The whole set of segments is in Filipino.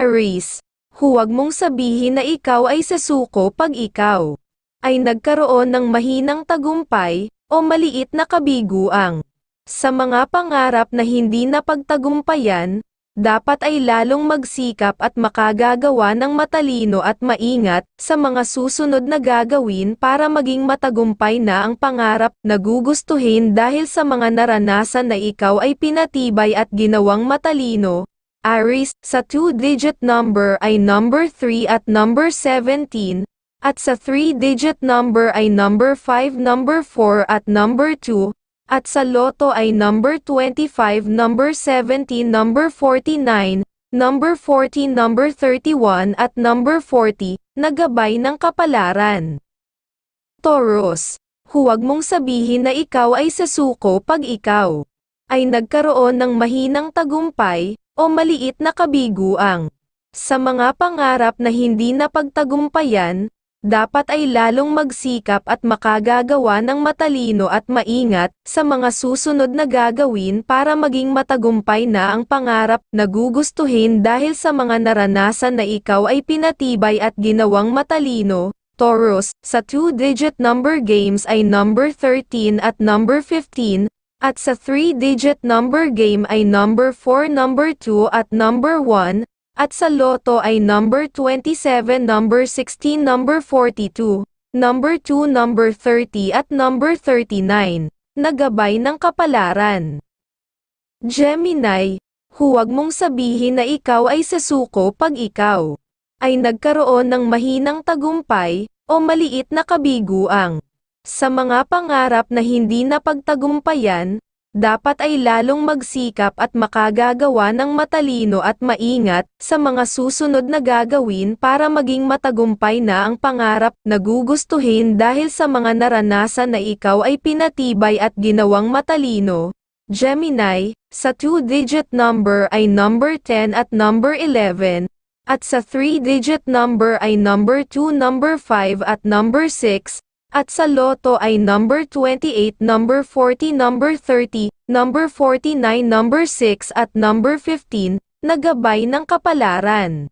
Aries, huwag mong sabihin na ikaw ay sasuko pag ikaw ay nagkaroon ng mahinang tagumpay o maliit na kabiguang. Sa mga pangarap na hindi napagtagumpayan, dapat ay lalong magsikap at makagagawa ng matalino at maingat sa mga susunod na gagawin para maging matagumpay na ang pangarap na gugustuhin dahil sa mga naranasan na ikaw ay pinatibay at ginawang matalino. Aries, sa two-digit number ay number 3 at number 17, at sa three-digit number ay number 5, number 4 at number 2, at sa loto ay number 25, number 17, number 49, number 14, number 31 at number 40, nagabay ng kapalaran. Taurus, huwag mong sabihin na ikaw ay sasuko pag ikaw ay nagkaroon ng mahinang tagumpay o maliit na kabiguang. Sa mga pangarap na hindi napagtagumpayan, dapat ay lalong magsikap at makagagawa ng matalino at maingat sa mga susunod na gagawin para maging matagumpay na ang pangarap na gugustuhin dahil sa mga naranasan na ikaw ay pinatibay at ginawang matalino. Taurus, sa two-digit number games ay number 13 at number 15, at sa three-digit number game ay number 4, number 2 at number 1, at sa loto ay number 27, number 16, number 42, number 2, number 30 at number 39, nagabay ng kapalaran. Gemini, huwag mong sabihin na ikaw ay sasuko pag ikaw ay nagkaroon ng mahinang tagumpay o maliit na kabiguang. Sa mga pangarap na hindi napagtagumpayan, dapat ay lalong magsikap at makagagawa ng matalino at maingat sa mga susunod na gagawin para maging matagumpay na ang pangarap na gugustuhin dahil sa mga naranasan na ikaw ay pinatibay at ginawang matalino. Gemini, sa two-digit number ay number 10 at number 11, at sa three-digit number ay number 2, number 5 at number 6, at sa loto ay number 28, number 40, number 30, number 49, number 6 at number 15, nagabay ng kapalaran.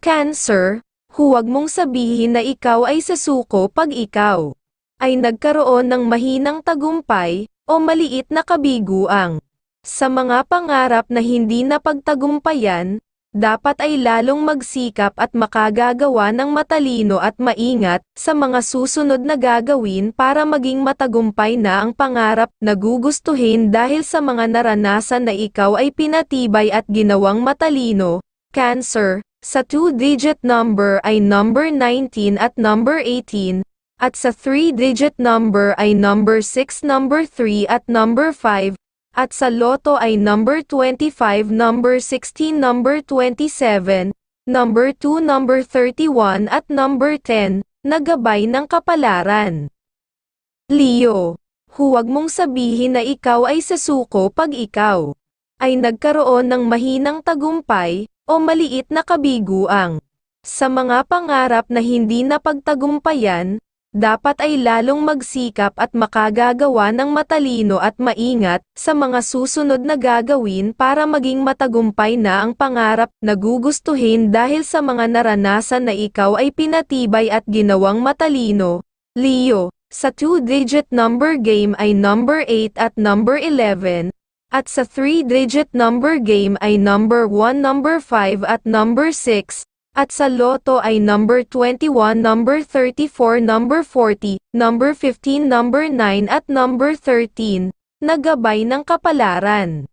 Cancer, huwag mong sabihin na ikaw ay sasuko pag ikaw ay nagkaroon ng mahinang tagumpay o maliit na kabiguang. Sa mga pangarap na hindi napagtagumpayan, dapat ay lalong magsikap at makagagawa ng matalino at maingat sa mga susunod na gagawin para maging matagumpay na ang pangarap na gugustuhin dahil sa mga naranasan na ikaw ay pinatibay at ginawang matalino. Cancer, sa two-digit number ay number 19 at number 18, at sa three-digit number ay number 6, number 3 at number 5, at sa loto ay number 25, number 16, number 27, number 2, number 31 at number 10, nagabay ng kapalaran. Leo, huwag mong sabihin na ikaw ay sasuko pag ikaw ay nagkaroon ng mahinang tagumpay o maliit na kabiguang. Sa mga pangarap na hindi napagtagumpayan, dapat ay lalong magsikap at makagagawa ng matalino at maingat sa mga susunod na gagawin para maging matagumpay na ang pangarap na gugustuhin dahil sa mga naranasan na ikaw ay pinatibay at ginawang matalino. Leo, sa two-digit number game ay number 8 at number 11, at sa three-digit number game ay number 1, number 5 at number 6, at sa loto ay number 21, number 34, number 40, number 15, number 9 at number 13, nagabay ng kapalaran.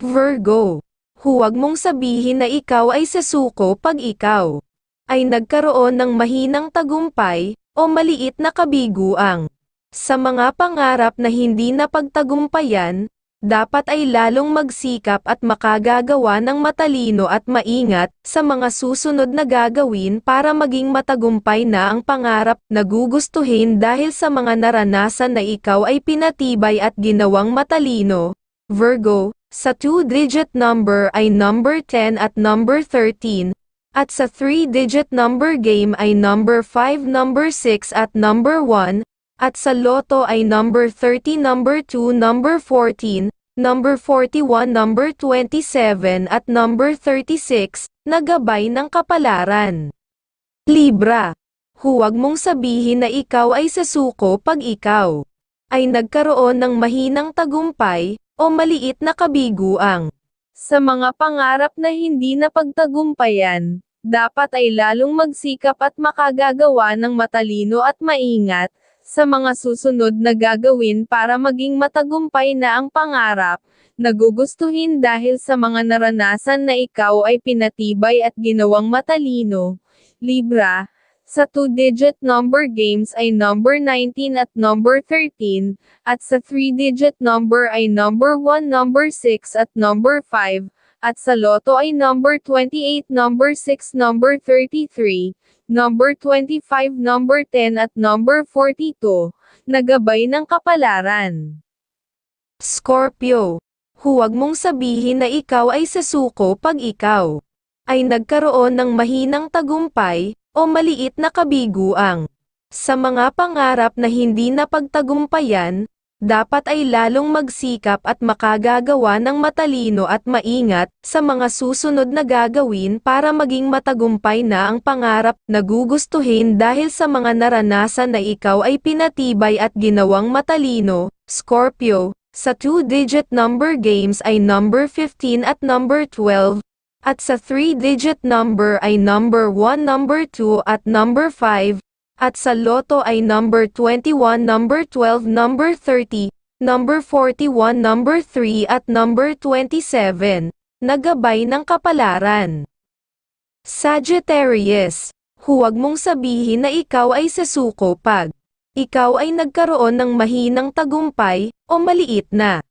Virgo, huwag mong sabihin na ikaw ay sasuko pag ikaw ay nagkaroon ng mahinang tagumpay o maliit na kabiguang. Sa mga pangarap na hindi napagtagumpayan, dapat ay lalong magsikap at makagagawa ng matalino at maingat sa mga susunod na gagawin para maging matagumpay na ang pangarap na gugustuhin dahil sa mga naranasan na ikaw ay pinatibay at ginawang matalino. Virgo, sa two-digit number ay number 10 at number 13, at sa three-digit number game ay number 5, number 6 at number 1, at sa loto ay number 30, number 2, number 14, number 41, number 27 at number 36, na gabay ng kapalaran. Libra, huwag mong sabihin na ikaw ay sasuko pag ikaw ay nagkaroon ng mahinang tagumpay o maliit na kabiguang. Sa mga pangarap na hindi napagtagumpayan, dapat ay lalong magsikap at makagagawa ng matalino at maingat sa mga susunod na gagawin para maging matagumpay na ang pangarap, nagugustuhin dahil sa mga naranasan na ikaw ay pinatibay at ginawang matalino. Libra, sa two-digit number games ay number 19 at number 13, at sa three-digit number ay number 1, number 6 at number 5, at sa loto ay number 28, number 6, number 33, number 25, number 10 at number 42, nagabay ng kapalaran. Scorpio, huwag mong sabihin na ikaw ay sasuko pag ikaw ay nagkaroon ng mahinang tagumpay o maliit na kabiguang. Sa mga pangarap na hindi napagtagumpayan, dapat ay lalong magsikap at makagagawa ng matalino at maingat sa mga susunod na gagawin para maging matagumpay na ang pangarap na gugustuhin dahil sa mga naranasan na ikaw ay pinatibay at ginawang matalino. Scorpio, sa two-digit number games ay number 15 at number 12, at sa three-digit number ay number 1, number 2 at number 5, at sa loto ay number 21, number 12, number 30, number 41, number 3 at number 27, nagabay ng kapalaran. Sagittarius, huwag mong sabihin na ikaw ay sasuko pag ikaw ay nagkaroon ng mahinang tagumpay o maliit na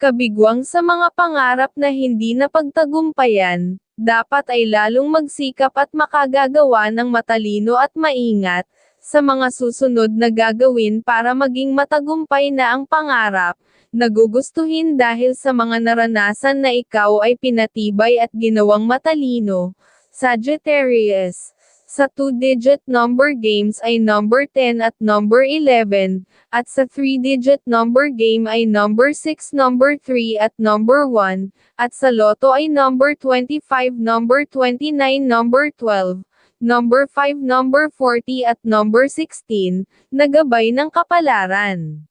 kabigwang sa mga pangarap na hindi napagtagumpayan, dapat ay lalong magsikap at makagagawa ng matalino at maingat, sa mga susunod na gagawin para maging matagumpay na ang pangarap, nagugustuhin dahil sa mga naranasan na ikaw ay pinatibay at ginawang matalino. Sagittarius sa two-digit number games ay number 10 at number 11, at sa three-digit number game ay number 6, number 3 at number 1, at sa loto ay number 25, number 29, number 12, number 5, number 40 at number 16, nagabay ng kapalaran.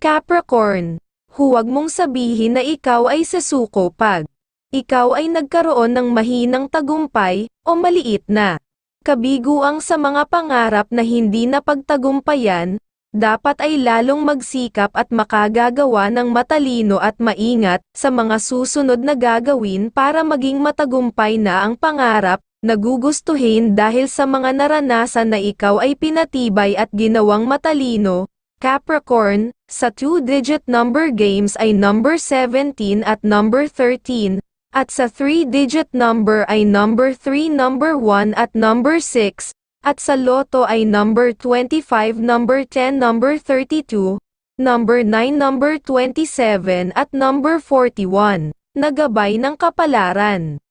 Capricorn, huwag mong sabihin na ikaw ay sasuko pag ikaw ay nagkaroon ng mahinang tagumpay o maliit na kabiguang sa mga pangarap na hindi napagtagumpayan, dapat ay lalong magsikap at makagagawa ng matalino at maingat sa mga susunod na gagawin para maging matagumpay na ang pangarap, nagugustuhin dahil sa mga naranasan na ikaw ay pinatibay at ginawang matalino. Capricorn, sa two-digit number games ay number 17 at number 13, at sa three-digit number ay number 3, number 1 at number 6, at sa loto ay number 25, number 10, number 32, number 9, number 27 at number 41, nagabay ng kapalaran.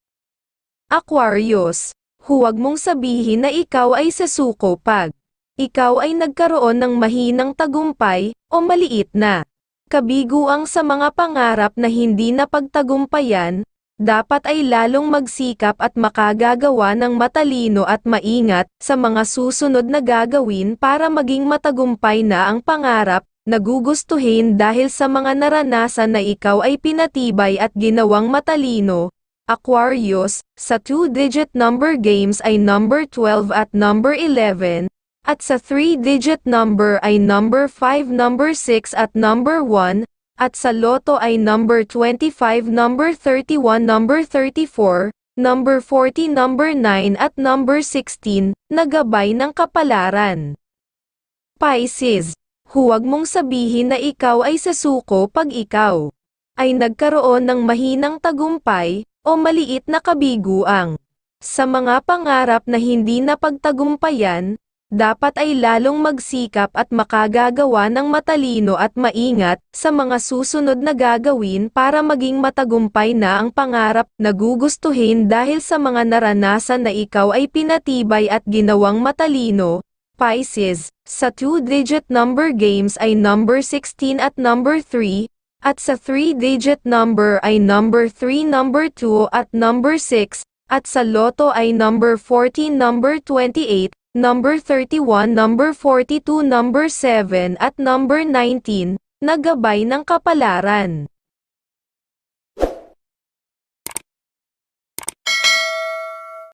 Aquarius, huwag mong sabihin na ikaw ay sasuko pag ikaw ay nagkaroon ng mahinang tagumpay o maliit na kabiguang sa mga pangarap na hindi napagtagumpayan, dapat ay lalong magsikap at makagagawa ng matalino at maingat sa mga susunod na gagawin para maging matagumpay na ang pangarap, nagugustuhin dahil sa mga naranasan na ikaw ay pinatibay at ginawang matalino. Aquarius, sa two-digit number games ay number 12 at number 11, at sa three-digit number ay number 5, number 6 at number 1, at sa loto ay number 25, number 31, number 34, number 40, number 9 at number 16, nagabay ng kapalaran. Pisces, huwag mong sabihin na ikaw ay sasuko pag ikaw ay nagkaroon ng mahinang tagumpay o maliit na kabiguang. Sa mga pangarap na hindi napagtagumpayan, dapat ay lalong magsikap at makagagawa ng matalino at maingat sa mga susunod na gagawin para maging matagumpay na ang pangarap na gugustuhin dahil sa mga naranasan na ikaw ay pinatibay at ginawang matalino. Pisces, sa two-digit number games ay number 16 at number 3, At sa 3-digit number ay number 3, number 2 at number 6, at sa loto ay number 14, number 28, number 31, number 42, number 7 at number 19, na gabay ng kapalaran.